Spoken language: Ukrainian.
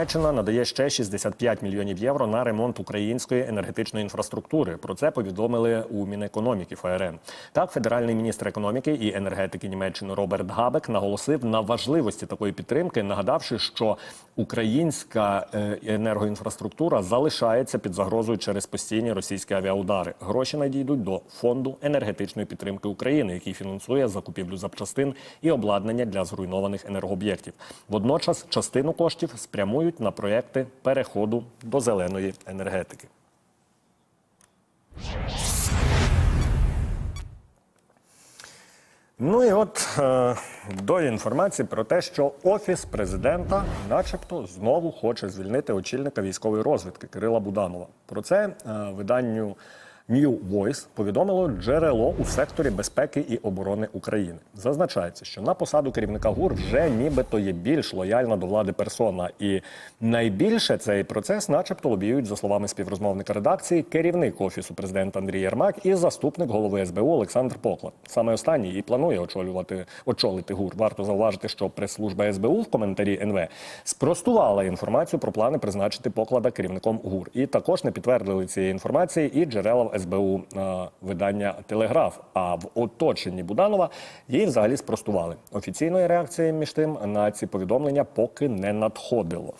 Німеччина надає ще 65 мільйонів євро на ремонт української енергетичної інфраструктури. Про це повідомили у Мінекономіки ФРН. Так, федеральний міністр економіки і енергетики Німеччини Роберт Габек наголосив на важливості такої підтримки, нагадавши, що українська е, енергоінфраструктура залишається під загрозою через постійні російські авіаудари. Гроші надійдуть до фонду енергетичної підтримки України, який фінансує закупівлю запчастин і обладнання для зруйнованих енергооб'єктів. Водночас частину коштів спрямують на проекти переходу до зеленої енергетики. Ну і от е, до інформації про те, що офіс президента, начебто, знову хоче звільнити очільника військової розвідки Кирила Буданова. Про це е, виданню New Voice повідомило джерело у секторі безпеки і оборони України. Зазначається, що на посаду керівника ГУР вже нібито є більш лояльна до влади персона, і найбільше цей процес, начебто, лобіюють за словами співрозмовника редакції, керівник офісу президента Андрій Єрмак і заступник голови СБУ Олександр Поклад. Саме останній і планує очолювати очолити ГУР. Варто зауважити, що прес-служба СБУ в коментарі НВ спростувала інформацію про плани призначити поклада керівником ГУР. І також не підтвердили цієї інформації і джерела СБУ е, видання Телеграф. А в оточенні Буданова її взагалі спростували. Офіційної реакції між тим на ці повідомлення поки не надходило.